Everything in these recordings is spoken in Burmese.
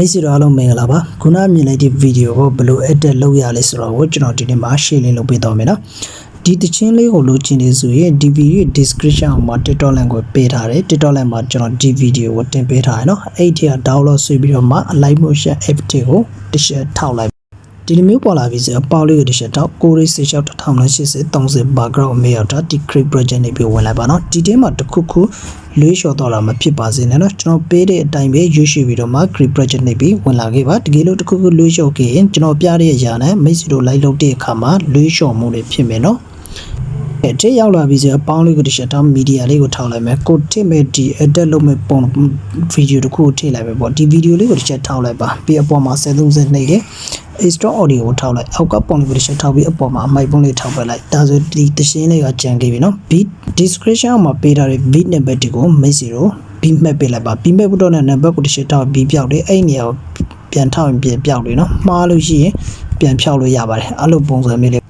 မိတ်ဆွေတို့အားလုံးမင်္ဂလာပါခုနမြင်လိုက်တဲ့ဗီဒီယိုကိုဘယ်လို edit လုပ်ရလဲဆိုတော့ကိုကျွန်တော်ဒီနေ့မှာ share လေးလုပ်ပေးတော့မယ်နော်ဒီတချင်းလေးကိုလိုချင်နေဆိုရင်ဒီ video description မှာ TikTok link ကိုပေးထားတယ် TikTok link မှာကျွန်တော်ဒီ video ကိုတင်ပေးထားတယ်နော်အဲ့ဒီက download ဆွဲပြီးတော့မှ live motion app တွေကိုတစ်ချက်ထောက်လိုက်ဒီလိုမျိုးပေါ်လာပြီဆိုအပေါက်လေးကိုတစ်ချက်တော့ကိုရေးစေချောက်1080 30 background အမေရောက်တာဒီ create project နေပြီးဝင်လိုက်ပါနော်ဒီတဲမှာတစ်ခုခု လွေးလျှော်တော့တာမဖြစ်ပါစေနဲ့နော်ကျွန်တော်ပေးတဲ့အတိုင်းပဲရွေးရွှေ့ပြီးတော့မှ create project နေပြီးဝင်လာခဲ့ပါတကယ်လို့တစ်ခုခုလွေးလျှော်ခဲ့ရင်ကျွန်တော်ပြတဲ့အရာနဲ့မိတ်ဆွေတို့ live လုပ်တဲ့အခါမှာလွေးလျှော်မှုတွေဖြစ်မယ်နော် အဲတဲ့ရောက်လာပြီဆိုအပေါင်းလေးကိုတစ်ချက်တော့ media လေးကိုထောက်လိုက်မယ်ကိုတစ်မဲ့ဒီ edit လုပ်မဲ့ပုံ video တစ်ခုကိုထည့်လိုက်ပဲပေါ့ဒီ video လေးကိုတစ်ချက်ထောက်လိုက်ပါပြီးအပေါ်မှာ732နေတယ် extra audio ကိုထောက်လိုက်အောက်ကပုံလေးကိုတစ်ချက်ထောက်ပြီးအပေါ်မှာအမိုက်ပုံလေးထောက်ပလိုက်ဒါဆိုဒီတရှင်းလေးကကြံခဲ့ပြီနော် beat description မှာပေးထားတဲ့ beat number ကိုမိတ်ဆွေတို့ beat မှတ်ပေးလိုက်ပါ beat မှတ်ဖို့တော့နံပါတ်ကိုတစ်ချက်ထောက်ပြီးပြောက်တယ်အဲ့နေရာကိုပြန်ထောက်ရင်ပြန်ပြောက်တယ်နော်မှားလို့ရှိရင်ပြန်ဖြောက်လို့ရပါတယ်အဲ့လိုပုံစံမျိုးလေး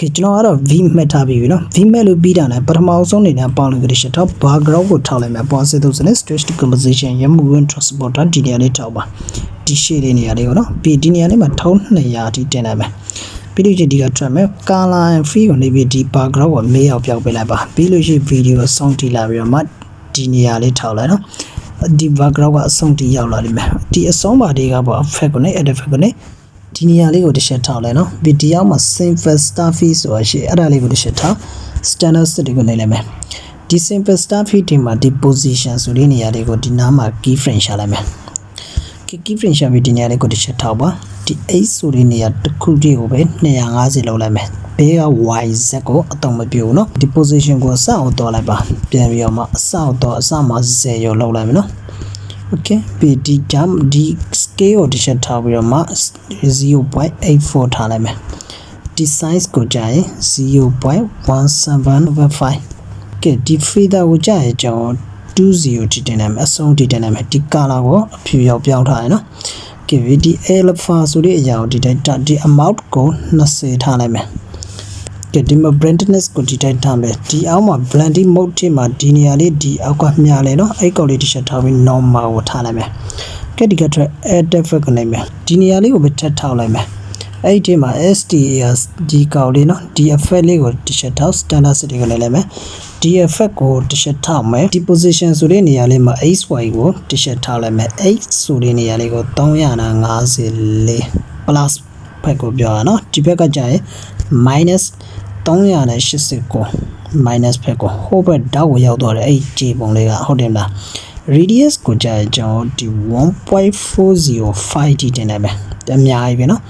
ကဲကျွန်တော်ကတော့ V မှတ်ထားပြီးပြီနော် V မှတ်လို့ပြီးတာနဲ့ပထမဆုံးအနေနဲ့ပေါင်းလို့ကြည့်ရှတော့ background ကိုထောက်လိုက်မယ် positive ဆိုတဲ့ stretch composition ရ movement transporter ဒီနေရာလေးထောက်ပါဒီ shade လေးနေရာလေးကိုနော်ပြီးဒီနေရာလေးမှာ1200အထိတင်လိုက်မယ်ပြီးလို့ရှိရင်ဒီကထွက်မယ် color and free ကိုနေပြီးဒီ background ကိုမေးအောင်ပြောက်ပေးလိုက်ပါပြီးလို့ရှိရင် video ကိုစောင့်ကြည့်လာပြီးတော့မှဒီနေရာလေးထောက်လိုက်နော်ဒီ background ကအဆုံးထိရောက်လာလိမ့်မယ်ဒီအဆုံးပါတွေကပေါ့ effect ကိုနေ edit effect ကိုနေ ဒီနေရာလေးကိုတစ်ချက်ထောက်လဲနော်ပြီးဒီရောက်မှာ simple star fee ဆိုတာရှိအဲ့ဒါလေးကိုတစ်ချက်ထောက် standard set တွေကိုနေလိုက်မယ်ဒီ simple star fee ဒီမှာဒီ position ဆိုတဲ့နေရာလေးကိုဒီနားမှာ key frame ရှာလိုက်မယ် key frame ရှာပြီးဒီနေရာလေးကိုတစ်ချက်ထောက်ပါဒီ x ဆိုတဲ့နေရာတစ်ခုတည်းကိုပဲ250လောက်လိုက်မယ်ဘေးက y z ကိုအတော့မပြိုးနော်ဒီ position ကိုအဆောက်အဦတော့လိုက်ပါပြန်ပြီးတော့မှအဆောက်အဦတော့အဆောက်မှာ10ရောလောက်လိုက်မယ်နော် okay ပြီးဒီ jump ဒီ scale ကိုတစ်ချက်ထားပြီးတော့မှ0.84ထားလိုက်မယ်ဒီ size ကိုကြာရင်0.1755ကဲဒီ feather ကိုကြာရင်ကျွန်တော်20ထိတင်နိုင်မယ်အဆုံးထိတင်နိုင်မယ်ဒီ color ကိုအဖြူရောက်ပြောင်းထားရနော်ကဲဒီ alpha ဆိုတဲ့အရာကိုဒီတိုင်းဒီ amount ကို20ထားလိုက်မယ် ကဲဒီမှာ brightness ကိုဒီတိုင်းထားမယ်ဒီအောက်မှာ blending mode ထဲမှာဒီနေရာလေးဒီအောက်ကမြားလေနော်အဲ့ကောက်လေးတစ်ချက်ထားပြီး normal ကိုထားလိုက်မယ်ကဲဒီကထက် add effect ကိုနိုင်မယ်ဒီနေရာလေးကိုပဲထပ်ထောက်လိုက်မယ်အဲ့ဒီထဲမှာ STAR ဒီကောက်လေးနော်ဒီ effect လေးကိုတစ်ချက်ထောက် standard setting ကိုနိုင်လိုက်မယ်ဒီ effect ကိုတစ်ချက်ထောက်မယ်ဒီ position ဆိုတဲ့နေရာလေးမှာ XY ကိုတစ်ချက်ထောက်လိုက်မယ် X ဆိုတဲ့နေရာလေးကို354 plus ဖက်ကိုပြောရနော်ဒီဘက်ကကြာရင် minus 389 minus ဖက်ကိုဟိုဘက်တောက်ကိုရောက်သွားတယ်အဲ့ဒီပုံလေးကဟုတ်တယ်မလား radius ကိုကြာရင်ကျွန်တော်ဒီ1.405 t တင်လိုက်မယ်အများကြီးပဲเนาะ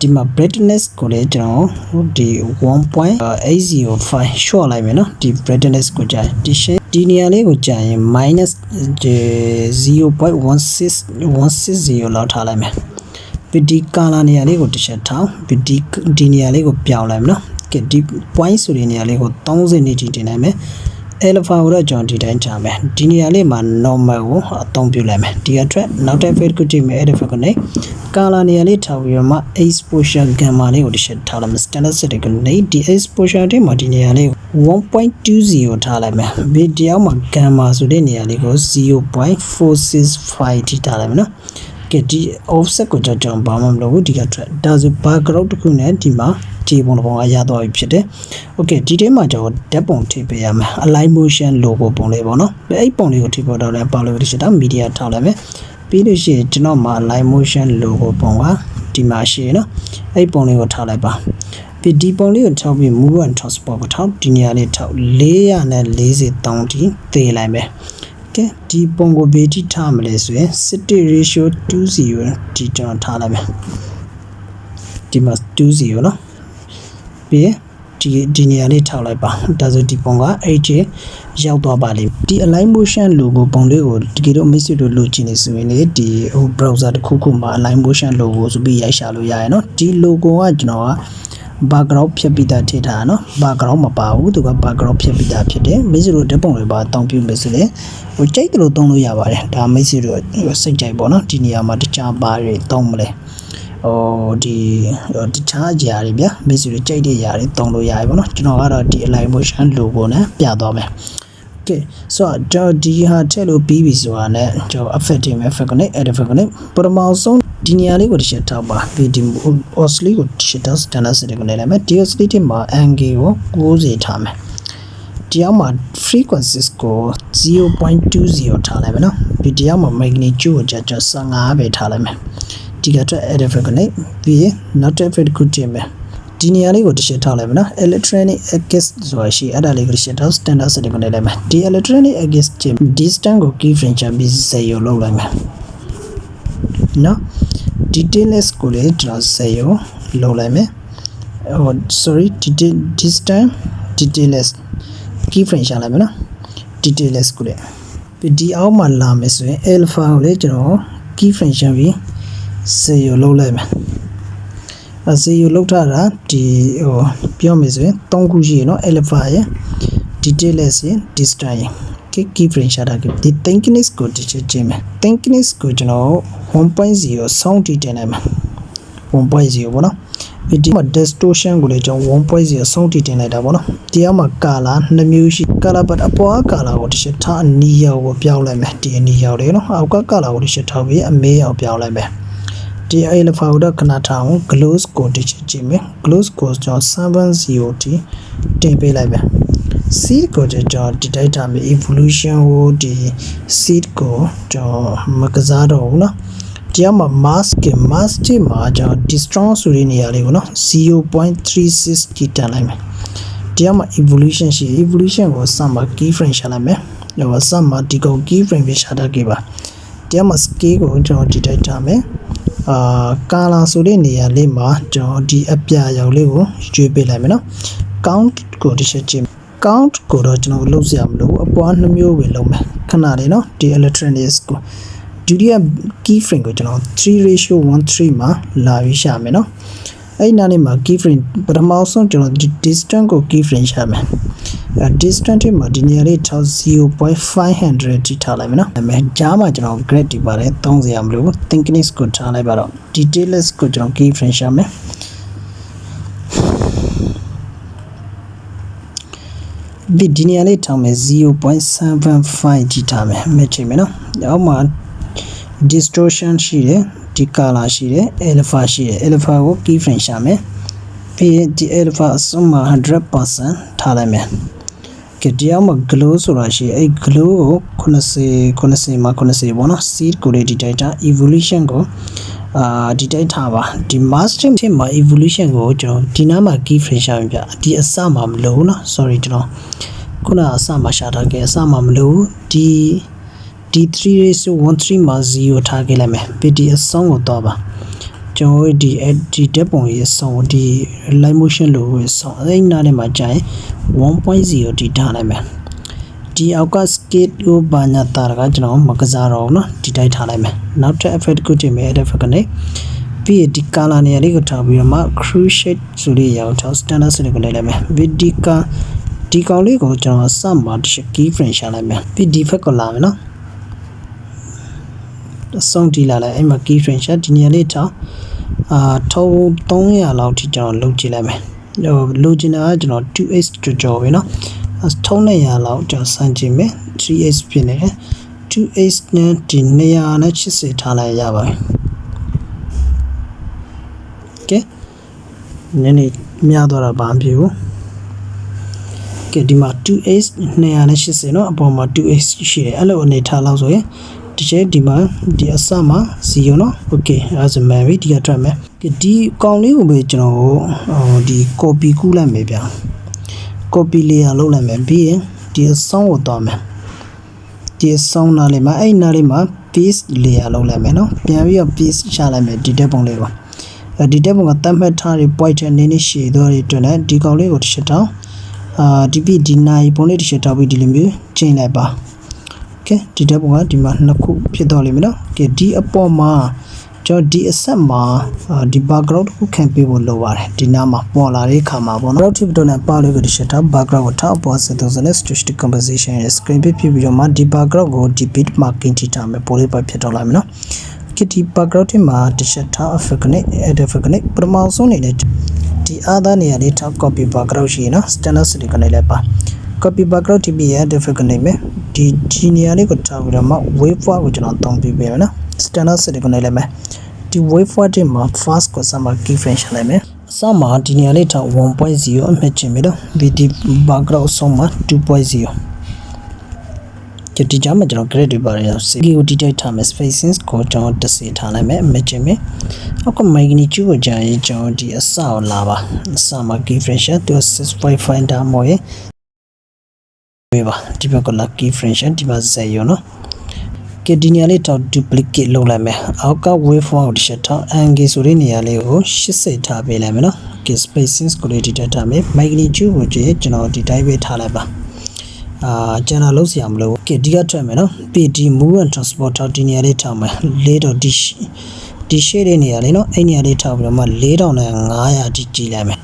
ဒီမှာ brightness ကိုလည်းကျွန်တော်ဒီ1.805 short လိုက်မယ်เนาะဒီ brightness ကိုကြာရင်ဒီ shade ဒီနေရာလေးကိုကြာရင် minus 0.16 လောက်ထားလိုက်မယ်ဗီဒီကာလာနေရာလေးကိုတစ်ချက်ထောင်းဗီဒီဒီနေရာလေးကိုပြောင်းလိုက်မယ်နော် ကဲဒီ point ဆိုတဲ့နေရာလေးကို30နေထိတင်နိုင်မယ် alpha ကိုတော့ကျွန်တော်ဒီတိုင်းချမယ်ဒီနေရာလေးမှာ normal ကိုအသုံးပြုလိုက်မယ်ဒီအတွက်နောက်တစ် fade ကိုကြည့်မယ် alpha ကိုနေ color နေရာလေးထားပြီးတော့မှ exposure gamma လေးကိုတစ်ချက်ထားလိုက်မယ် standard setting ကိုနေဒီ exposure တွေမှာဒီနေရာလေး1.20ထားလိုက်မယ်ဗီဒီယိုမှာ gamma ဆိုတဲ့နေရာလေးကို0.465ထိထားလိုက်မယ်နော်ကဲဒီ offset ကိုကြောင်ဘာမှမလုပ်ဘူးဒီကထွက်ဒါဆို background တစ်ခုနဲ့ဒီမှာ ခြေပုံတစ်ပုံကရသွားပြီဖြစ်တယ်။ Okay ဒီထဲမှာကျွန်တော်ဓာတ်ပုံထိပေးရမယ်။ align motion logo ပုံလေးပေါ့နော်။အဲ့ပုံလေးကိုထိပေါ်တော့လည်းပေါလို့ဒီရှိတာ media ထောက်လိုက်မယ်။ပြီးလို့ရှိရင်ကျွန်တော်မှာ align motion logo ပုံကဒီမှာရှိရနော်။အဲ့ပုံလေးကိုထားလိုက်ပါ။ပြီးဒီပုံလေးကိုထောက်ပြီး move and transport ကိုထောက်ဒီနေရာလေးထောက်443ထိသေးလိုက်မယ်။ကဲဒီပုံကိုဘေးတိထားမလဲဆိုရင် city ratio 20ဒီကျွန်တော်ထားလိုက်မယ်ဒီမှာ20เนาะ ပြီးဒီဒီနေရာလေးထောက်လိုက်ပါဒါဆိုဒီပုံက HJ ရောက်သွားပါလိမ့်ဒီ align motion logo ပုံလေးကိုတကယ်တော့မိတ်ဆွေတို့လိုချင်နေဆိုရင်လေဒီဟို browser တစ်ခုခုမှာ align motion logo ဆိုပြီးရိုက်ရှာလို့ရရเนาะဒီ logo ကကျွန်တော်က background ဖြတ်ပြီးသားထည့်ထားတာเนาะ background မပါဘူးသူက background ဖြတ်ပြီးသားဖြစ်တယ်မိတ်ဆွေတို့ဓာတ်ပုံတွေပါတောင်းပြမယ်ဆိုရင်ဟိုကြိုက်တယ်လို့သုံးလို့ရပါတယ်ဒါမိတ်ဆွေတို့စိတ်ကြိုက်ပေါ့နော်ဒီနေရာမှာတခြားပါတွေသုံးမလဲ ဟိုဒီတခြားအရာတွေဗျမိတ်ဆွေတို့ကြိုက်တဲ့အရာတွေသုံးလို့ရတယ်ပေါ့နော်ကျွန်တော်ကတော့ဒီ align motion logo နဲ့ပြသွားမယ်ကဲဆိုတော့ဒီဟာထည့်လို့ပြီးပြီဆိုတာနဲ့ကျွန်တော် affecting effect နဲ့ add effect နဲ့ပထမဆုံးဒီနေရာလေးကိုတစ်ချက်ထောက်ပါပြီးဒီ oscillate ကိုတစ်ချက်ထောက် standard setting ကိုနေလိုက်မယ်ဒီ oscillate မှာ angle ကို90ထားမယ်ဒီအောက်မှာ frequencies ကို0.20ထားလိုက်မယ်နော်ဒီဒီအောက်မှာ magnitude ကိုကြာကြာ15ပဲထားလိုက်မယ် ဒီကတော့ add effect ကိုနေပြီးရင်နောက်တစ် effect ကိုတင်မယ်ဒီနေရာလေးကိုတစ်ချက်ထောက်လိုက်မယ်နော် electronic axis ဆိုတာရှိအဲ့ဒါလေးကိုတစ်ချက်ထောက် standard setting ကိုနေလိုက်မယ်ဒီ electronic axis ချင်း distance ကို key frame ချပြီးစေရလောက်လိုက်မယ်နော် detailless ကိုလည်းကျွန်တော်စေရလောက်လိုက်မယ်ဟို sorry detail distance detailless key frame ရှာလိုက်မယ်နော် detailless ကိုလည်းပြီးဒီအောက်မှာလာမယ်ဆိုရင် alpha ကိုလည်းကျွန်တော် key frame ရှာပြီး စေရလောက်လိုက်မယ်အစီယူလောက်ထားတာဒီဟိုပြောမယ်ဆိုရင်၃ခုရှိရနော် alpha ရယ် detailless ရယ် distance ရယ် key key frame ရှာတာကဒီ thickness ကိုတစ်ချက်ချင်းမယ် thickness ကိုကျွန်တော်1.0ဆောင်းတည်တင်လိုက်မယ်1.0ပေါ့နော်ဒီဒီမှာ distortion ကိုလည်းကျွန်တော်1.0ဆောင်းတည်တင်လိုက်တာပေါ့နော်ဒီအောက်မှာ color နှစ်မျိုးရှိ color but အပေါ်က color ကိုတစ်ချက်ထားအနီရောင်ကိုပြောင်းလိုက်မယ်ဒီအနီရောင်လေးနော်အောက်က color ကိုတစ်ချက်ထားပြီးအမေးရောင်ပြောင်းလိုက်မယ် ဒီ alpha ကိုတော့ခဏထားအောင် gloss ကိုတစ်ချက်ကြည့်မယ် gloss ကိုကျွန်တော်70 t တင်ပေးလိုက်မယ် seed ကိုကျွန်တော်ဒီ data မြေ evolution ကိုဒီ seed ကိုကျွန်တော်မကစားတော့ဘူးเนาะဒီမှာ mask က mask တိမှာကျွန်တော် distron ဆိုတဲ့နေရာလေးကိုเนาะ0.36ကြည့်တန်လိုက်မယ်ဒီမှာ evolution ရှိ evolution ကိုစမှာ key frame ရှာလိုက်မယ်ဟိုစမှာဒီကောင် key frame ပဲရှာတတ်ခဲ့ပါဒီမှာ scale ကိုကျွန်တော်ဒီ data မယ် အာကာလာဆိုတဲ့နေရာလေးမှာကျွန်တော်ဒီအပြာရောင်လေးကိုရွေးပေးလိုက်မယ်နော် count ကိုတစ်ချက်ကြည့် count ကိုတော့ကျွန်တော်လုပ်စရာမလိုအပွားနှမျိုးဝင်လုပ်မယ်ခဏလေးနော်ဒီ electronics ကိုဒုတိယ key frame ကိုကျွန်တော်3 ratio 1 3မှာလာပြီးရှာမယ်နော် အဲ့နားလေးမှာ key frame ပထမဆုံးကျွန်တော်ဒီ distance ကို key frame ရှာမယ်အဲ distance တွေမှာဒီနေရာလေး0.500တိထားလိုက်မယ်နော်။ဒါပေမဲ့ကြားမှာကျွန်တော် grade ဒီပါတယ်သုံးစရာမလိုဘူး thickness ကိုထားလိုက်ပါတော့ detailless ကိုကျွန်တော် key frame ရှာမယ်။ဒီဒီနေရာလေးထားမယ်0.75ကြည့်ထားမယ်မဲ့ချိန်မယ်နော်။အောက်မှာ distortion ရှိတယ် ဒီ color ရှိတယ် alpha ရှိတယ် alpha ကို key frame ရှာမယ်ပြီးရင်ဒီ alpha အစွန်းမှာ100%ထားလိုက်မယ်ကဲဒီအောက်မှာ glow ဆိုတာရှိအဲ့ glow ကို90 90မှာ90ပေါ့နော် seed ကိုလေးဒီ data evolution ကိုအာဒီ data ပါဒီ master ဖြစ်မှာ evolution ကိုကျွန်တော်ဒီနားမှာ key frame ရှာပြဒီအစမှာမလို့နော် sorry ကျွန်တော်ခုနအစမှာရှာထားခဲ့အစမှာမလို့ဒီ ဒီ3 raised 13မှာ0ထားခဲ့လိုက်မယ်ပြီးဒီအဆုံးကိုတော့ပါကျွန်တော်ဒီဒီတက်ပုံရေးအဆုံးဒီ live motion လို့အဆုံးအဲ့နားထဲမှာကြာရင်1.0ဒီထားလိုက်မယ်ဒီအောက်က skate ကိုဘာညာတာကကျွန်တော်မကစားတော့ဘူးเนาะဒီတိုက်ထားလိုက်မယ်နောက်ထပ် effect ကိုတင်မယ် effect ကနေပြီးဒီ color နေရာလေးကိုထားပြီးတော့မှ cruise shade ဆိုလေးရအောင်ထား standard ဆိုလေးကိုလိုက်လိုက်မယ်ပြီးဒီကဒီကောင်လေးကိုကျွန်တော်စမှာတစ်ချက် key frame ရှာလိုက်မယ်ပြီးဒီ effect ကိုလာမယ်เนาะ အဆုံးတီးလာလိုက်အဲ့မှာ key frame ရှာဒီနေရာလေးထားအာထုံး300လောက်ထိကျွန်တော်လုပ်ကြည့်လိုက်မယ်ဟိုလိုချင်တာကကျွန်တော် 2x ကြော်ကြော်ပဲเนาะထုံး200လောက်ကျွန်တော်စမ်းကြည့်မယ် 3x ဖြစ်နေတယ် 2x နဲ့ဒီ280ထားလိုက်ရပါပြီကဲနည်းနည်းများတော့တာဘာမှမဖြစ်ဘူးကဲဒီမှာ 2x 280เนาะအပေါ်မှာ 2x ရှိတယ်အဲ့လိုအနေထားလောက်ဆိုရင် ဒီချက်ဒီမှာဒီအစမှာ0เนาะโอเคအဲဆိုမှန်ပြီဒီကထွက်မယ်ဒီကောင်လေးကိုပဲကျွန်တော်ဟိုဒီ copy ကူးလိုက်မယ်ဗျာ copy layer လုပ်လိုက်မယ်ပြီးရင်ဒီအဆုံးကိုသွားမယ်ဒီအဆုံးနားလေးမှာအဲ့နားလေးမှာ paste layer လုပ်လိုက်မယ်เนาะပြန်ပြီးတော့ paste ချလိုက်မယ်ဒီတက်ပုံလေးပါအဲဒီတက်ပုံကတတ်မှတ်ထားတဲ့ point နဲ့နည်းနည်းရှည်သွားတဲ့အတွက်လည်းဒီကောင်လေးကိုတစ်ချက်တောင်းအာဒီပြီးဒီနိုင်ပုံလေးတစ်ချက်တောက်ပြီးဒီလိုမျိုးချိန်လိုက်ပါ ကဲဒီတက်ပုံကဒီမှာနှစ်ခုဖြစ်သွားလိမ့်မယ်နော်ကဲဒီအပေါ်မှာကျွန်တော်ဒီအဆက်မှာဒီ background တစ်ခုခံပေးဖို့လိုပါတယ်ဒီနားမှာပေါ်လာတဲ့ခါမှာပေါ့နော် relative တော့နဲ့ပါလို့ကိုဒီ shut up background ကိုထောက်ပေါ်ဆက်သုံးစနဲ့ static composition ရဲ့ screen ပြဖြစ်ပြီးတော့မှဒီ background ကိုဒီ bit marking ထိထားမယ်ပိုလေးပါဖြစ်တော့လိုက်မယ်နော်ကဒီ background ထဲမှာတစ်ချက်ထား effect နဲ့ add effect နဲ့ပထမဆုံးအနေနဲ့ဒီ other နေရာလေးထောက် copy background ရှိရနော် standard select နဲ့လည်းပါ copy background TP ရဲ့ default ကနေမယ်ဒီဒီနေရာလေးကိုထားပြီးတော့မှ wave file ကိုကျွန်တော်သုံးပြပေးမယ်နော် standard setting ကိုနေလိုက်မယ်ဒီ wave file တင်မှာ fast ကိုစမှာ keyframe ရှာလိုက်မယ်အစမှာဒီနေရာလေးထား1.0အမှတ်ချင်ပြီနော်ဒီ background အဆုံးမှာ2.0ကြဒီကြမှာကျွန်တော် grade တွေပါတယ် CPU detect ထားမယ် spacing ကိုကျွန်တော်တစ်စီထားလိုက်မယ်အမှတ်ချင်မယ်အောက်က magnitude ကိုကြာရင်ကျွန်တော်ဒီအစကိုလာပါအစမှာ keyframe ရှာသူ6.5ဒါမို့ရဲ့ ပေးပါဒီဘက်က lucky function ဒီမှာဇက်ရောနော်ကဲဒီနေရာလေးတော့ duplicate လုပ်လိုက်မယ်အောက်က waveform ကိုတစ်ချက်ထောက် angle ဆိုတဲ့နေရာလေးကို80ထားပေးလိုက်မယ်နော်ကဲ spacing ကိုလေးဒီတက်ထားမယ် magnitude ကိုကြည့်ကျွန်တော်ဒီတိုင်းပဲထားလိုက်ပါအာကျွန်တော်လုံးစရာမလိုဘူးကဲဒီကထွက်မယ်နော် PD move and transport ထောက်ဒီနေရာလေးထောက်မယ်လေးတော့ဒီဒီရှေ့တဲ့နေရာလေးနော်အဲ့နေရာလေးထောက်ပြီးတော့မှ4500ဒီကြည့်လိုက်မယ်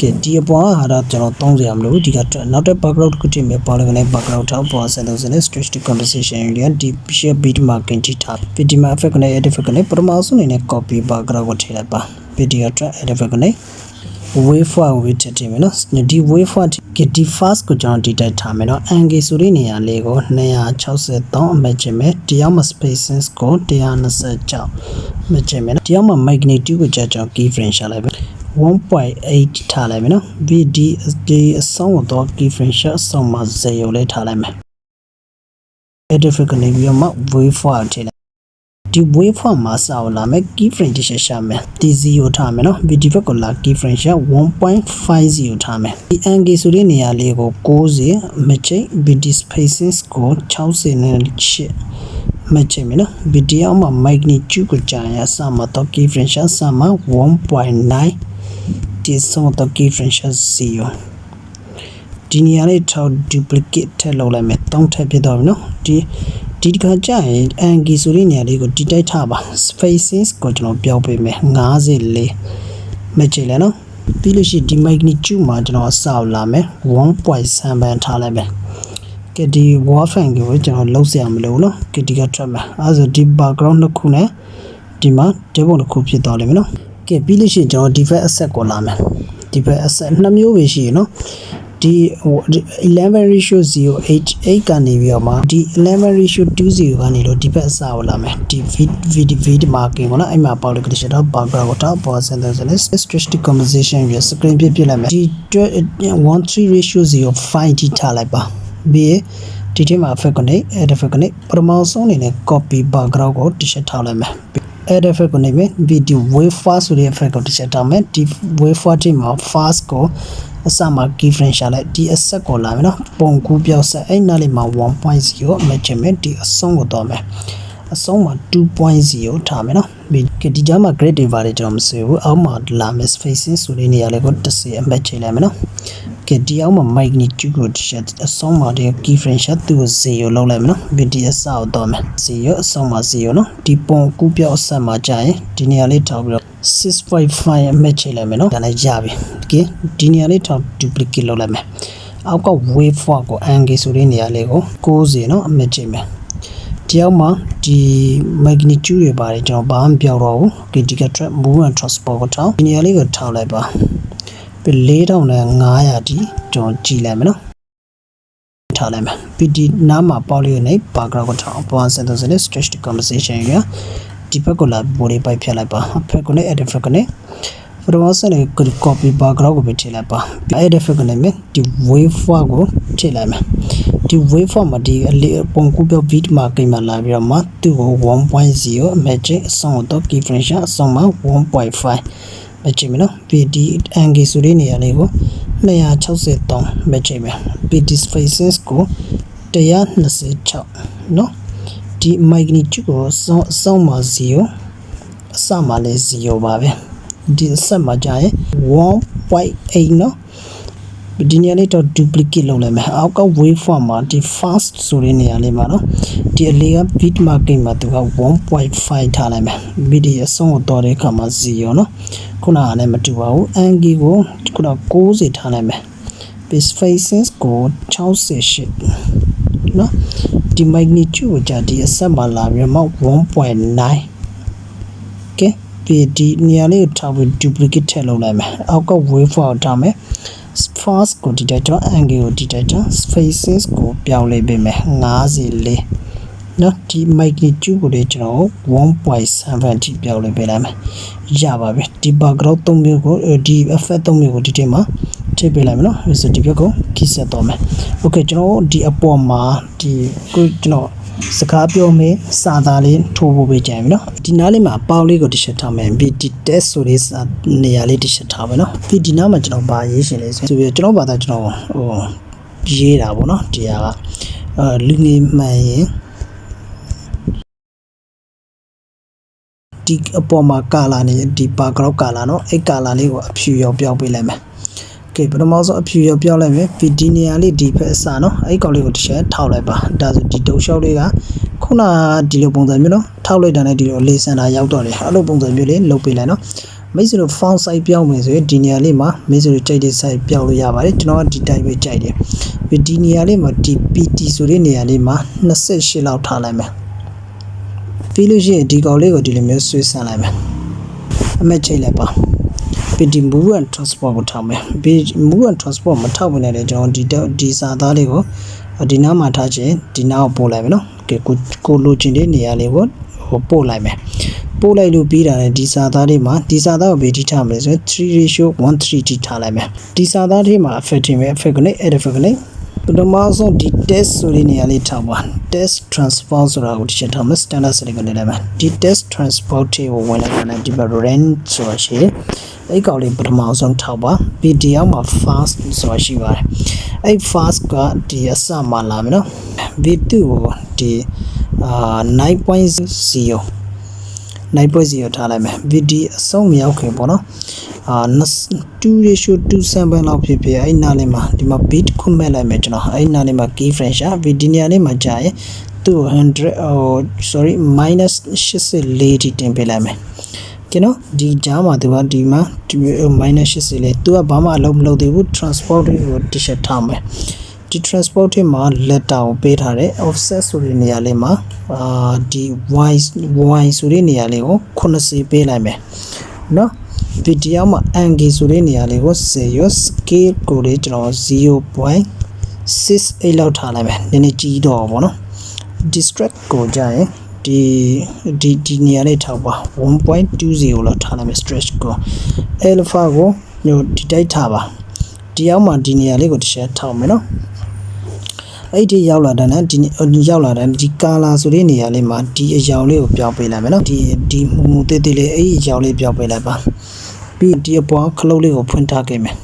ကဲဒီအပေါ်ကဟာတော့ကျွန်တော်သုံးစရာမလိုဘူးဒီကနောက်တဲ့ background တစ်ခုတည်းမြပေါ်လည်းကနေ background ထောက်ပေါ်ဆက်လို့စနေ stretch to conversation area ဒီ share beat marking တိထား PD မှာ effect နဲ့ edit effect နဲ့ပထမဆုံးအနေနဲ့ copy background ကိုထည့်လိုက်ပါ PD က edit effect နဲ့ wave file ကိုထည့်တင်မယ်နော်ဒီ wave file ကဒီ fast ကိုကျွန်တော်ဒီတိုက်ထားမယ်နော် angle ဆိုတဲ့နေရာလေးကို263အမှတ်ချင်မယ်တရားမှာ spacing ကို126အမှတ်ချင်မယ်နော်တရားမှာ magnitude ကိုကြာကျွန်တော် key frame ရှာလိုက်ပဲ 1.8ထားလိုက်မယ်နော် VD ဒီအဆုံးတော့ key frame ရှာအဆုံးမှာ0လေးထားလိုက်မယ် edit ကနေပြီးတော့မှ wave file ထည့်လိုက်ဒီ wave form မှာစာဝင်လာမယ် key frame တစ်ချက်ရှာမယ်ဒီ0ထားမယ်နော် video ဘက်ကလာ key frame ရှာ1.50ထားမယ်ဒီ angle ဆိုတဲ့နေရာလေးကို90မချိတ် video spacing ကို60နဲ့8မချိတ်မယ်နော် video မှာ magnitude ကိုကြာရစမှာတော့ key frame ရှာစမှာ1.9 ဒီဆုံးတော့ key frame ရှာ0ဒီနေရာလေးထောက် duplicate ထည့်လုပ်လိုက်မယ်တောင်းထည့်ဖြစ်တော့ပြီနော်ဒီဒီတခါကြာရင် angle ဆိုတဲ့နေရာလေးကိုဒီတိုက်ထားပါ spacing ကိုကျွန်တော်ပြောင်းပေးမယ်54မကြည့်လဲနော်ပြီးလို့ရှိရင်ဒီ magnitude မှာကျွန်တော်အစလာမယ်1.7ဘန်ထားလိုက်မယ်ကဲဒီ wall fan ကိုကျွန်တော်လုံးစရာမလိုဘူးနော်ကဲဒီကထွက်မယ်အဲဆိုဒီ background တစ်ခုနဲ့ဒီမှာ table တစ်ခုဖြစ်သွားလိမ့်မယ်နော် ကဲပြီးလို့ရှိရင်ကျွန်တော် default asset ကိုလာမယ် default asset နှစ်မျိုးပဲရှိရနော်ဒီ11 ratio 08 8ကနေပြီးတော့မှဒီ11 ratio 20ကနေလို့ဒီဘက်အစားကိုလာမယ်ဒီ vid vid marking ကိုနော်အဲ့မှာပေါက်လို့ condition တော့ background ကိုတော့ပေါ်စင်တယ်ဆိုရင် statistic composition ရ screen ပြပြလိုက်မယ်ဒီ13 ratio 05ဒီထားလိုက်ပါပြီးဒီထဲမှာ effect ကနေ add effect ကနေပထမဆုံးအနေနဲ့ copy background ကို t-shirt ထားလိုက်မယ် add effect ကိုနေမယ် video wave fast ဆိုတဲ့ effect ကို t-shirt ထားမယ်ဒီ wave fast မှာ fast ကိုအစမှာ key frame ရှာလိုက်ဒီအဆက်ကိုလာမယ်နော်ပုံကူးပြောက်ဆက်အဲ့နားလေးမှာ1.0အမှတ်ချင်မယ်ဒီအဆုံးကိုတော့မယ်အဆုံးမှာ2.0ထားမယ်နော် ဒီဒီကြားမှာ grade တွေပါတယ်ကျွန်တော်မဆွေဘူးအောက်မှာလာမယ် spacing ဆိုတဲ့နေရာလေးကိုတစ်စီအမှတ်ချိန်လိုက်မယ်နော်ကဲဒီအောက်မှာ magnitude ကိုတစ်ချက်အဆုံးမှာဒီ key frame ရှာသူ့ကို0လောက်လိုက်မယ်နော် VDS အောက်တော့မယ်0အဆုံးမှာ0နော်ဒီပုံကူးပြောက်ဆက်မှာကြာရင်ဒီနေရာလေးထောက်ပြီးတော့6.5အမှတ်ချိန်လိုက်မယ်နော်ဒါလည်းရပြီကဲဒီနေရာလေးထောက် duplicate လုပ်လိုက်မယ်အောက်က wave form ကို angle ဆိုတဲ့နေရာလေးကို90နော်အမှတ်ချိန်မယ် တယောက်မှာဒီ magnitude တွေပါတယ်ကျွန်တော်ဘာမှပြောတော့ဘူးဒီဒီက track move and transport ကိုထောက်ဒီနေရာလေးကိုထောက်လိုက်ပါပြီး4500ဒီကျွန်တော်ကြည့်လိုက်မယ်နော်ထားလိုက်မယ် PD နားမှာပေါက်လေးနဲ့ background ကိုထောက်ပေါ်စင်တဲ့ stretch to conversation ရဒီဘက်ကလာဘော်လေးပိုက်ဖြတ်လိုက်ပါဖက်ကနေ edit ဖက်ကနေ ပထမဆုံးလည်း copy background ကိုပဲထည့်လိုက်ပါအဲ့ဒီ effect နဲ့မြင်ဒီ waveform ကိုထည့်လိုက်မယ်ဒီ waveform မှာဒီအလေးပုံကူပြော beat မှာကိမလာပြီးတော့မှသူ့ကို1.0 magic အဆောင်တော့ key differential အဆောင်မှာ1.5မချိန်မနော် PD angle ဆိုတဲ့နေရာလေးကို263မချိန်မယ် PD faces ကို126နော်ဒီ magnitude ကိုအဆောင်မှာ0အစမှာလည်း0ပါပဲ ဒီအဆက်မှာကြာရင်1.8เนาะဒီနေရာလေးတော့ duplicate လုပ်လိုက်မယ်အောက်က waveform မှာဒီ fast ဆိုတဲ့နေရာလေးမှာเนาะဒီအလေးက bit marking မှာသူက1.5ထားလိုက်မယ် bit အဆုံးကိုတော်တဲ့အခါမှာ0เนาะခုနကလည်းမတူပါဘူး angle ကိုခုန90ထားလိုက်မယ် base facing ကို68เนาะဒီ magnitude ကိုကြာဒီအဆက်မှာလာပြီးတော့1.9ကဲ ပြီးဒီနေရာလေးကိုထားပြီး duplicate ထည့်လုပ်လိုက်မယ်အောက်က wave file ထားမယ် fast ကိုဒီတိုင်းကျွန်တော် angle ကိုဒီတိုင်းကျွန်တော် faces ကိုပြောင်းလဲပေးမယ်54နော်ဒီ magnitude ကိုလည်းကျွန်တော်1.7အထိပြောင်းလဲပေးလိုက်မယ်ရပါပြီဒီ background 3မျိုးကိုဒီ effect 3မျိုးကိုဒီထဲမှာထည့်ပေးလိုက်မယ်နော်ဆိုဒီဘက်ကိုခစ်ဆက်တော့မယ် okay ကျွန်တော်ဒီအပေါ်မှာဒီကိုကျွန်တော် စကားပြောမယ်စာသားလေးထိုးဖို့ပဲကြံပြီနော်ဒီနားလေးမှာအပေါက်လေးကိုတစ်ချက်ထားမယ်ပြီးဒီ test ဆိုတဲ့စာနေရာလေးတစ်ချက်ထားမယ်နော်ပြီးဒီနားမှာကျွန်တော်ပါရေးရှင်လေးဆိုပြီးကျွန်တော်ပါတာကျွန်တော်ဟိုရေးတာပေါ့နော်ဒီဟာကအဲလူငယ်မှန်ရင်ဒီအပေါ်မှာကာလာနေဒီ background ကာလာနော်အဲ့ကာလာလေးကိုအဖြူရောပြောင်းပေးလိုက်မယ် ကဲပထမဆုံးအဖြူရောပြောင်းလိုက်မယ်ဗီဒီနီယာလေးဒီဖက်အစနော်အဲ့ကောင်လေးကိုတစ်ချက်ထောက်လိုက်ပါဒါဆိုဒီဒုံလျှောက်လေးကခုနဒီလိုပုံစံမျိုးနော်ထောက်လိုက်တာနဲ့ဒီလိုလေးစင်တာရောက်တော့တယ်အဲ့လိုပုံစံမျိုးလေးလုပ်ပေးလိုက်နော်မိတ်ဆွေတို့ font size ပြောင်းမယ်ဆိုရင်ဒီနေရာလေးမှာမိတ်ဆွေတို့ကြိုက်တဲ့ size ပြောင်းလို့ရပါတယ်ကျွန်တော်ကဒီ type ပဲကြိုက်တယ်ပြီးဒီနေရာလေးမှာဒီ PT ဆိုတဲ့နေရာလေးမှာ28လောက်ထားလိုက်မယ်ပြီးလို့ရှိရင်ဒီကောင်လေးကိုဒီလိုမျိုးဆွေးဆန်းလိုက်မယ်အမှတ်ချိန်လိုက်ပါ ပြီးဒီ move and transport ကိုထောက်မယ်ပြီး move and transport မထောက်ဘဲနဲ့လည်းကျွန်တော်ဒီဒီစာသားလေးကိုဒီနားမှာထားခြင်းဒီနားကိုပို့လိုက်မယ်နော်ကဲကိုကိုလိုချင်တဲ့နေရာလေးကိုဟိုပို့လိုက်မယ်ပို့လိုက်လို့ပြီးတာနဲ့ဒီစာသားလေးမှာဒီစာသားကိုဘယ်ထိထားမလဲဆိုရင်3 ratio 1 3ထိထားလိုက်မယ်ဒီစာသားလေးမှာ affecting ပဲ affect ကနေ add affect ကနေပထမဆုံးဒီ test ဆိုတဲ့နေရာလေးထားပါ test transport ဆိုတာကိုတစ်ချက်ထားမယ် standard setting ကိုနေလိုက်မယ်ဒီ test transport ကိုဝင်လိုက်တာနဲ့ဒီဘက် range ဆိုတာရှိတယ် အဲ့ကောင်လေးပထမဆုံးထောက်ပါပြီးဒီအောင်မှာ fast ဆိုတာရှိပါတယ်အဲ့ fast ကဒီအစမှလာမယ်နော် v2 ကိုဒီအာ9.0 9.0ထားလိုက်မယ် VD အဆုံးမရောက်ခင်ပေါ့နော်အာ2 ratio 27လောက်ဖြစ်ဖြစ်အဲ့နားလေးမှာဒီမှာ beat ခုမဲ့လိုက်မယ်ကျွန်တော်အဲ့နားလေးမှာ key frame ရှာ VD နေရာလေးမှာကြာရင်သူ့100ဟို sorry -84 ထိတင်ပေးလိုက်မယ် ကဲနော်ဒီကြားမှာသူကဒီမှာ -80လေသူကဘာမှအလုပ်မလုပ်သေးဘူး transport ကိုတစ်ချက်ထားမယ်ဒီ transport ထဲမှာ letter ကိုပေးထားတယ် offset ဆိုတဲ့နေရာလေးမှာအာဒီ y y ဆိုတဲ့နေရာလေးကို80ပေးလိုက်မယ်เนาะဗီဒီယိုမှာ angle ဆိုတဲ့နေရာလေးကို10ရော scale ကိုလေးကျွန်တော်0.68လောက်ထားလိုက်မယ်နည်းနည်းကြီးတော့ဗောနော် distract ကိုကြာရင် ဒီဒီဒီနေရာလေးထောက်ပါ1.20လောက်ထားလိုက်မယ် stretch ကို alpha ကိုညိုဒီတိုက်ထားပါဒီအောက်မှာဒီနေရာလေးကိုတစ်ချက်ထောက်မယ်နော်အဲ့ဒီရောက်လာတဲ့နဲ့ဒီရောက်လာတဲ့ဒီကာလာဆိုတဲ့နေရာလေးမှာဒီအရောင်လေးကိုပြောင်းပေးလိုက်မယ်နော်ဒီဒီမူမူတေးသေးလေးအဲ့ဒီအရောင်လေးပြောင်းပေးလိုက်ပါပြီးဒီအပွားခလုတ်လေးကိုဖွင့်ထားခဲ့မယ်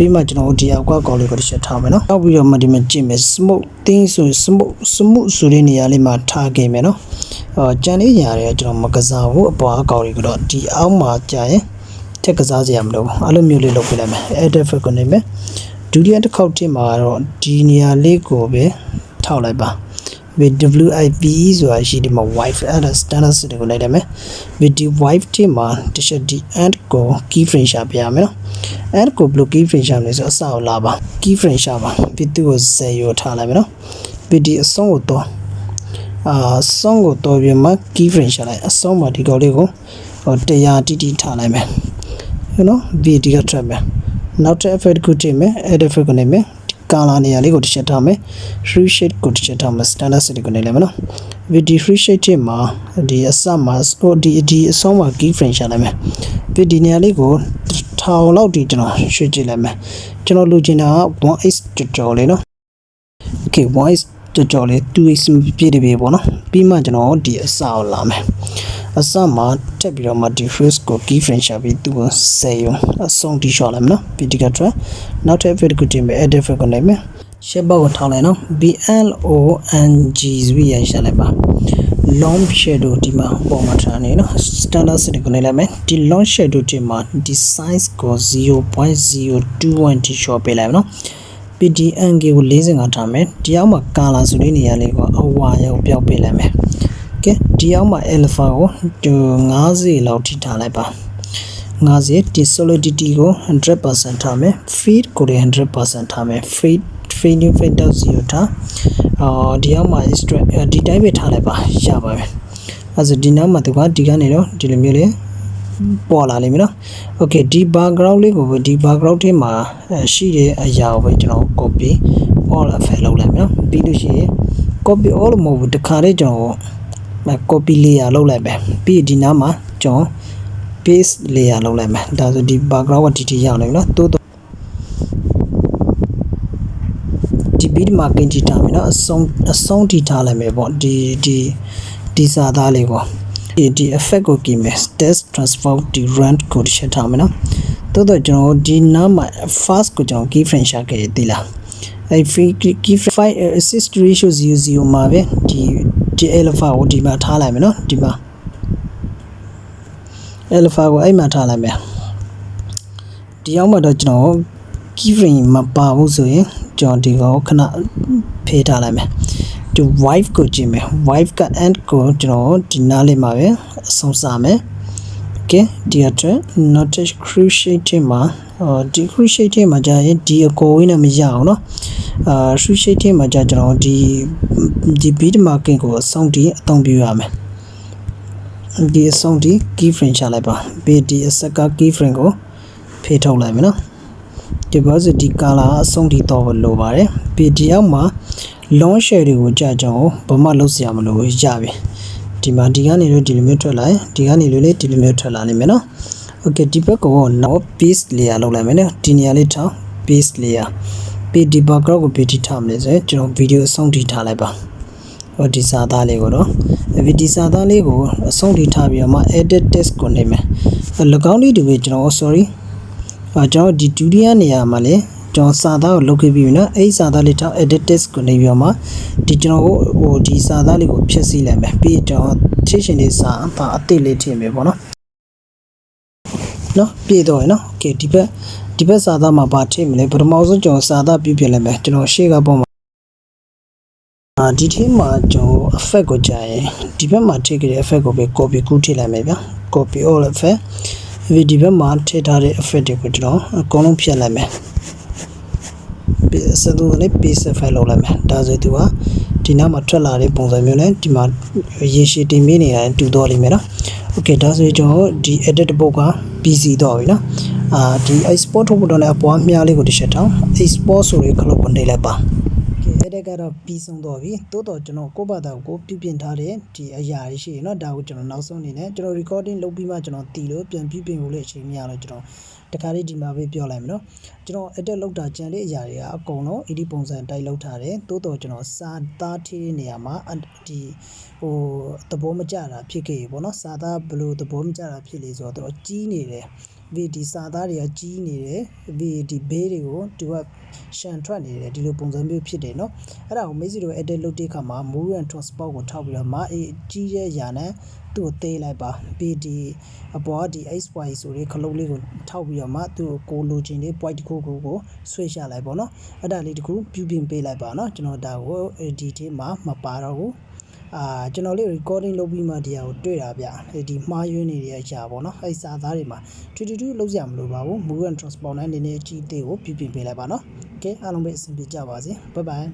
ပြီးမှကျွန်တော်ဒီအောက်ကကောက်လေးကိုတစ်ချက်ထားမယ်နော်နောက်ပြီးတော့မှဒီမှာကြည့်မယ် smoke တင်းဆို smoke smoke ဆိုတဲ့နေရာလေးမှာထားခဲ့မယ်နော်အော်ကြံလေးညာတွေကကျွန်တော်မကစားဘူးအပွားကောက်လေးကတော့ဒီအောက်မှာကြာရင်ထက်ကစားစရာမလိုဘူးအဲ့လိုမျိုးလေးလုပ်ပေးလိုက်မယ် edit effect ကိုနေမယ်ဒုတိယတစ်ခေါက်တင်မှာတော့ဒီနေရာလေးကိုပဲထောက်လိုက်ပါ with WIPE ဆိုတာရှိဒီမှာ wife အဲ့ဒါ standard setting ကိုလိုက်တယ်မယ် with the wife တင်မှာတခြားဒီ and ကို key frame ရှာပြရမယ်နော် and ကိုဘယ်လို key frame ရှာမလဲဆိုအစကိုလာပါ key frame ရှာပါပြီးသူ့ကို0ကိုထားလိုက်မယ်နော်ပြီးဒီအဆုံးကိုတော့အာဆုံးကိုတော့ပြီးမှ key frame ရှာလိုက်အဆုံးမှာဒီကောင်လေးကိုဟို100တိတိထားလိုက်မယ်နော်ပြီးဒီက trap မယ်နောက်ထပ် effect ကိုတင်မယ် add effect ကိုနေမယ် ကာလာနေရာလေးကိုတစ်ချက်ထားမယ် free shade ကိုတစ်ချက်ထားမယ် standard setting ကိုနေလိုက်မယ်နော်ဒီ free shade ထဲမှာဒီအစမှာဟိုဒီဒီအဆုံးမှာ key frame ရှာလိုက်မယ်ပြီးဒီနေရာလေးကိုထောင်လောက်ဒီကျွန်တော်ရွှေ့ကြည့်လိုက်မယ်ကျွန်တော်လိုချင်တာက 1x ကြော်ကြော်လေးနော် okay 1x ကြော်ကြော်လေး 2x ပြည့်တယ်ပြီပေါ့နော်ပြီးမှကျွန်တော်ဒီအစကိုလာမယ်အစမှာတက်ပြီးတော့မှ diffuse ကို key frame ရှာပြီးသူ့ကိုဆယ်ရုံအဆုံးတိလျှော့လိုက်မယ်နော်ပြီးဒီက track နောက်ထပ် effect ကိုတင်မယ် edit effect ကိုနိုင်မယ် shape box ကိုထောင်းလိုက်နော် BLONG ဆိုပြီးရရှာလိုက်ပါ long shadow ဒီမှာပေါ်မှာထားနေနော် standard setting ကိုနိုင်လိုက်မယ်ဒီ long shadow ဒီမှာဒီ size ကို0.021တိလျှော့ပေးလိုက်မယ်နော် PDN ကို45ထားမယ်ဒီအောက်မှာ color ဆိုတဲ့နေရာလေးကိုအဝါရောက်ပြောက်ပေးလိုက်မယ်ကဲဒီအောက်မှာ alpha ကို50လောက်ထိထားလိုက်ပါ50ဒီ solidity ကို100%ထားမယ် feed ကိုလည်း100%ထားမယ် feed feeding feed တော့0ထားအော်ဒီအောက်မှာ extra ဒီတိုင်းပဲထားလိုက်ပါရပါမယ်အဲဆိုဒီနောက်မှာသူကဒီကနေတော့ဒီလိုမျိုးလေး ပေါ်လာလိမ့်မယ်နော် okay ဒီ background လေးကိုပဲဒီ background ထဲမှာအဲရှိတဲ့အရာကိုပဲကျွန်တော် copy all အဖယ်လုပ်လိုက်မယ်နော်ပြီးလို့ရှိရင် copy all မဟုတ်ဘူးတခါလေးကျွန်တော်အဲ copy layer လုပ်လိုက်မယ်ပြီးရင်ဒီနားမှာကျွန်တော် paste layer လုပ်လိုက်မယ်ဒါဆိုဒီ background ကဒီဒီရောက်နေပြီနော်တိုးတော့ဒီ beat marking တီထားမယ်နော်အဆုံးအဆုံးတီထားလိုက်မယ်ပေါ့ဒီဒီဒီစာသားလေးပေါ့ ဒီဒီ effect ကိုကြည့်မယ် test transform ဒီ run ကိုတစ်ချက်ထားမယ်နော်တိုးတော့ကျွန်တော်ဒီနားမှာ fast ကိုကျွန်တော် key frame ရှာခဲ့သေးလားအဲ free key frame assist ratio 00မှာပဲဒီဒီ alpha ကိုဒီမှာထားလိုက်မယ်နော်ဒီမှာ alpha ကိုအဲ့မှာထားလိုက်မယ်ဒီရောက်မှတော့ကျွန်တော် key frame မပါဘူးဆိုရင်ကျွန်တော်ဒီကောခဏဖေးထားလိုက်မယ် ဒီ wife ကိုကြည့်မယ် wife က end ကိုကျွန်တော်ဒီနားလေးမှာပဲအဆုံးစမယ် okay ဒီအတွက် notice cruciate မှာအော်ဒီ cruciate မှာကြာရင်ဒီအကိုဝင်းနဲ့မရအောင်เนาะအာ cruciate မှာကြာကျွန်တော်ဒီဒီ beat marking ကိုအဆုံးထိအသုံးပြုရမယ်ဒီအဆုံးထိ key frame ချလိုက်ပါပြီးဒီအစက်က key frame ကိုဖေးထုတ်လိုက်မယ်နော်ဒီ box ဒီ color အဆုံးထိတော့လိုပါတယ်ပြီးဒီအောက်မှာ long share တွေကိုကြာကြအောင်ဘာမှလုပ်စရာမလိုဘူးရပြီဒီမှာဒီကနေလို့ဒီလိုမျိုးထွက်လာရင်ဒီကနေလို့လေဒီလိုမျိုးထွက်လာနေမယ်နော် okay ဒီဘက်ကော now paste layer လောက်လိုက်မယ်နော်ဒီနေရာလေးထောင်း paste layer ပြီးဒီ background ကိုပြတိထားမလဲဆိုရင်ကျွန်တော် video အဆုံးထိထားလိုက်ပါဟောဒီစာသားလေးကိုတော့အဲဒီဒီစာသားလေးကိုအဆုံးထိထားပြီးတော့မှ edit text ကိုနေမယ်၎င်းလေးတွေပဲကျွန်တော် sorry အဲကျွန်တော်ဒီဒုတိယနေရာမှာလေ ကျွန်တော်စာသားကိုလုပ်ခဲ့ပြီးပြီနော်အဲဒီစာသားလေးထောက် edit text ကိုနေပြီးတော့မှဒီကျွန်တော်ဟိုဒီစာသားလေးကိုဖြည့်ဆည်းလိုက်မယ်ပြီးကျွန်တော်ချစ်ရှင်လေးစာပါအသစ်လေးထည့်မယ်ပေါ့နော်နော်ပြည့်တော့ရနော် okay ဒီဘက်ဒီဘက်စာသားမှာပါထည့်မလဲပထမဆုံးကျွန်တော်စာသားပြည့်ပြလိုက်မယ်ကျွန်တော်ရှေ့ကပုံမှာအာဒီထဲမှာကျွန်တော် effect ကိုကြာရင်ဒီဘက်မှာထည့်ခဲ့တဲ့ effect ကိုပဲ copy ကူးထည့်လိုက်မယ်ဗျာ copy all effect ဒီဒီဘက်မှာထည့်ထားတဲ့ effect တွေကိုကျွန်တော်အကုန်လုံးဖြတ်လိုက်မယ်ပြီး စသူလေး paste file လောက်လိုက်မယ်ဒါဆိုသူကဒီနောက်မှာထွက်လာတဲ့ပုံစံမျိုးနဲ့ဒီမှာရေရှည်တင်ပေးနေတာတူတော့လိမ့်မယ်နော် okay ဒါဆိုကျွန်တော်ဒီ edit ပုတ်က PC တော့ပြီနော်အာဒီ export ထုတ်ဖို့တော့လည်းအပွားမြားလေးကိုတစ်ချက်ထောင်း export ဆိုရဲခလုတ်ကိုနှိပ်လိုက်ပါအဲ့ဒါကတော့ပြီးဆုံးတော့ပြီတိုးတော့ကျွန်တော်ကိုယ့်ဘာသာကိုပြုပြင်ထားတဲ့ဒီအရာတွေရှိရင်เนาะဒါကိုကျွန်တော်နောက်ဆုံးအနေနဲ့ကျွန်တော် recording လုပ်ပြီးမှကျွန်တော်တီလို့ပြန်ပြုပြင်ဖို့လည်းအချိန်မရတော့ကျွန်တော် တခါလေးဒီမှာပဲပြောလိုက်မယ်နော်ကျွန်တော် edit လောက်တာကြံတဲ့အရာတွေကအကုန်လုံး AD ပုံစံတိုက်လောက်ထားတယ်သို့တော့ကျွန်တော်စာသားထည့်တဲ့နေရာမှာဒီဟိုသဘောမကျတာဖြစ်ခဲ့ရေပေါ့နော်စာသားဘယ်လိုသဘောမကျတာဖြစ်လေဆိုတော့တော်တော်ကြီးနေတယ် ဒီဒီစာသားတွေကကြီးနေတယ်ဒီဒီဘေးတွေကိုသူကရှန်ထွက်နေတယ်ဒီလိုပုံစံမျိုးဖြစ်တယ်เนาะအဲ့ဒါကိုမေးစီတို့ edit လုပ်တဲ့အခါမှာ move and transport ကိုထောက်ပြီးတော့မအေးကြီးရဲ့ຢာနဲ့သူ့ကိုသေးလိုက်ပါပြီးဒီအပေါ်ဒီ xy ဆိုတဲ့ခလုံးလေးကိုထောက်ပြီးတော့မှသူ့ကိုကိုလိုချင်တဲ့ point တစ်ခုကိုကိုဆွဲရှာလိုက်ပေါ့နော်အဲ့ဒါလေးတခုပြုပြင်ပေးလိုက်ပါနော်ကျွန်တော်ဒါကိုဒီထဲမှာမပါတော့ဘူး အာကျွန်တော်လေး recording လုပ်ပြီးမှဒီဟာကိုတွေ့တာဗျဒီမှားယွင်းနေတဲ့အရာပေါ့နော်အဲ့စာသားတွေမှာတူတူတူလုံးစရာမလိုပါဘူး move and transport နဲ့နည်းနည်းအကြည့်သေးကိုပြုပြင်ပေးလိုက်ပါနော် okay အားလုံးပဲအဆင်ပြေကြပါစေ bye bye